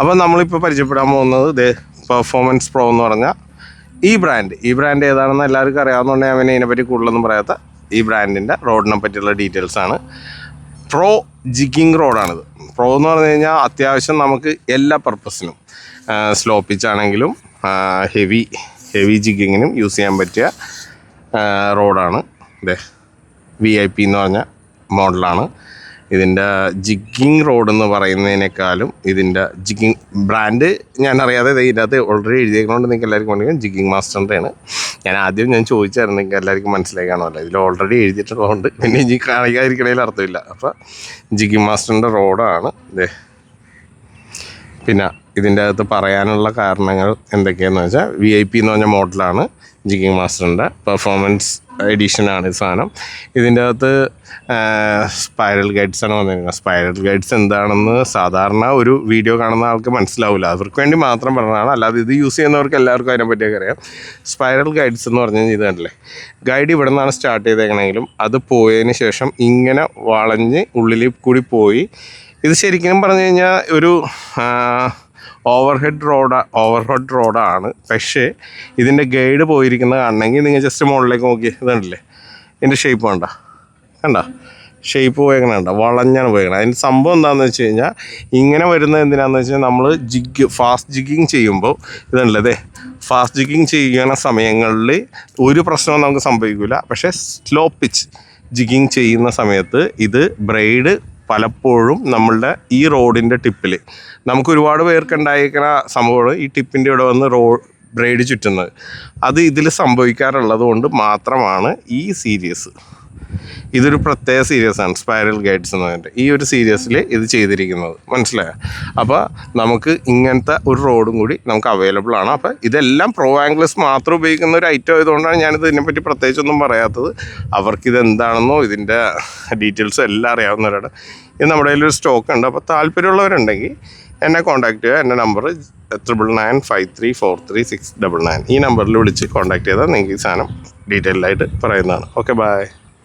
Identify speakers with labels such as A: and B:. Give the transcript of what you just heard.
A: അപ്പോൾ നമ്മളിപ്പോൾ പരിചയപ്പെടാൻ പോകുന്നത് ദേ പെർഫോമൻസ് പ്രോ എന്ന് പറഞ്ഞ ഈ ബ്രാൻഡ് ഈ ബ്രാൻഡ് ഏതാണെന്ന് എല്ലാവർക്കും അറിയാവുന്നതുകൊണ്ട് ഞാൻ പിന്നെ ഇതിനെപ്പറ്റി കൂടുതലൊന്നും പറയാത്ത ഈ ബ്രാൻഡിന്റെ റോഡിനെ പറ്റിയുള്ള ഡീറ്റെയിൽസ് ആണ്. പ്രോ ജിഗിങ് റോഡാണിത് പ്രോ എന്ന് പറഞ്ഞു കഴിഞ്ഞാൽ അത്യാവശ്യം നമുക്ക് എല്ലാ പർപ്പസിനും സ്ലോ പിച്ചാണെങ്കിലും ഹെവി ഹെവി ജിഗിങ്ങിനും യൂസ് ചെയ്യാൻ പറ്റിയ റോഡാണ് ഇതേ വി ഐ പി എന്ന് പറഞ്ഞ മോഡലാണ് ഇതിന്റെ ജിഗ്ഗിങ് റോഡ് എന്ന് പറയുന്നതിനേക്കാളും ഇതിന്റെ ജിഗിങ് ബ്രാൻഡ് ഞാൻ അറിയാതെ ഇതിന്റെ അകത്ത് ഓൾറെഡി എഴുതിയേക്കുന്നതുകൊണ്ട് നിങ്ങൾക്ക് എല്ലാവർക്കും കൊണ്ടെങ്കിൽ ജിഗിങ് മാസ്റ്ററിന്റെയാണ് ഞാൻ ആദ്യം ഞാൻ ചോദിച്ചായിരുന്നു നിങ്ങൾക്ക് എല്ലാവർക്കും മനസ്സിലായി കാണുമല്ലോ ഇതിൽ ഓൾറെഡി എഴുതിയിട്ടുള്ളതുകൊണ്ട് പിന്നെ ഇനി കാണിക്കാതിരിക്കണതിൽ അർത്ഥമില്ല. അപ്പോൾ ജിഗിങ് മാസ്റ്ററിന്റെ റോഡാണ് ഇതേ പിന്നെ ഇതിന്റെ അകത്ത് പറയാനുള്ള കാരണങ്ങൾ എന്തൊക്കെയാണെന്ന് വെച്ചാൽ വി ഐ പി എന്ന് പറഞ്ഞ മോഡലാണ് ജിഗിങ് മാസ്റ്ററിന്റെ പെർഫോമൻസ് എഡിഷനാണ് ഈ സാധനം. ഇതിന്റെ അകത്ത് സ്പൈറൽ ഗൈഡ്സ് ആണ് വന്നിരിക്കുന്നത്. സ്പൈറൽ ഗൈഡ്സ് എന്താണെന്ന് സാധാരണ ഒരു വീഡിയോ കാണുന്ന ആൾക്ക് മനസ്സിലാവില്ല. അവർക്ക് വേണ്ടി മാത്രം പറഞ്ഞതാണ്. അല്ലാതെ ഇത് യൂസ് ചെയ്യുന്നവർക്ക് എല്ലാവർക്കും അതിനെ പറ്റിയൊക്കെ അറിയാം. സ്പൈറൽ ഗൈഡ്സ് എന്ന് പറഞ്ഞാൽ കഴിഞ്ഞാൽ ഇത് കണ്ടില്ലേ? ഗൈഡ് ഇവിടെ നിന്നാണ് സ്റ്റാർട്ട് ചെയ്തേക്കണമെങ്കിലും അത് പോയതിന് ശേഷം ഇങ്ങനെ വളഞ്ഞ് ഉള്ളിൽ കൂടി പോയി ഇത് ശരിക്കും പറഞ്ഞു കഴിഞ്ഞാൽ ഒരു overhead rod overhead റോഡാണ് പക്ഷേ ഇതിന്റെ ഗൈഡ് പോയിരിക്കുന്നത് കാണണമെങ്കിൽ നിങ്ങൾ ജസ്റ്റ് മുകളിലേക്ക് നോക്കി ഇതുണ്ടല്ലേ? ഇതിന്റെ ഷേപ്പ് വേണ്ട. കണ്ട? ഷേപ്പ് പോയേക്കണ കണ്ട? വളഞ്ഞാണ് പോയേക്കണത് അതിന്റെ സംഭവം എന്താണെന്ന് വെച്ച് കഴിഞ്ഞാൽ ഇങ്ങനെ വരുന്നത് എന്തിനാന്ന് വെച്ച് കഴിഞ്ഞാൽ നമ്മൾ ജിഗ് ഫാസ്റ്റ് ജിഗിങ് ചെയ്യുമ്പോൾ ഇതുണ്ടല്ലേ ഫാസ്റ്റ് ജിഗിങ് ചെയ്യുന്ന സമയങ്ങളിൽ ഒരു പ്രശ്നവും നമുക്ക് സംഭവിക്കില്ല പക്ഷേ സ്ലോ പിച്ച് ജിഗിങ് ചെയ്യുന്ന സമയത്ത് ഇത് ബ്രൈഡ് പലപ്പോഴും നമ്മളുടെ ഈ റോഡിന്റെ ടിപ്പിൽ നമുക്ക് ഒരുപാട് പേർക്ക് ഉണ്ടായിരിക്കുന്ന സംഭവമാണ് ഈ ടിപ്പിന്റെ ഇവിടെ വന്ന് റോ ബ്രേഡ് ചുറ്റുന്നത്. അത് ഇതിൽ സംഭവിക്കാറുള്ളത് കൊണ്ട് മാത്രമാണ് ഈ സീരീസ്. ഇതൊരു പ്രത്യേക സീരീസാണ് സ്പൈറൽ ഗൈഡ്സ് എന്ന് പറഞ്ഞിട്ട്. ഈ ഒരു സീരീസിൽ ഇത് ചെയ്തിരിക്കുന്നത്. മനസ്സിലായോ? അപ്പോൾ നമുക്ക് ഇങ്ങനത്തെ ഒരു റോഡും കൂടി നമുക്ക് അവൈലബിൾ ആണ്. അപ്പോൾ ഇതെല്ലാം പ്രോ ആംഗ്ലസ് മാത്രം ഉപയോഗിക്കുന്ന ഒരു ഐറ്റം ആയതുകൊണ്ടാണ് ഞാനിത് ഇതിനെപ്പറ്റി പ്രത്യേകിച്ചൊന്നും പറയാത്തത്. അവർക്കിത് എന്താണെന്നോ ഇതിന്റെ ഡീറ്റെയിൽസ് എല്ലാം അറിയാവുന്നവരാണ്. ഇത് നമ്മുടെ ഒരു സ്റ്റോക്ക് ഉണ്ട്. അപ്പോൾ താല്പര്യമുള്ളവരുണ്ടെങ്കിൽ എന്നെ കോൺടാക്ട് ചെയ്യുക. എന്റെ number triple nine five three four three six double nine ഈ നമ്പറിൽ വിളിച്ച് കോൺടാക്ട് ചെയ്താൽ നിങ്ങൾക്ക് ഈ സാധനം ഡീറ്റെയിൽഡായിട്ട് പറയുന്നതാണ്. Okay bye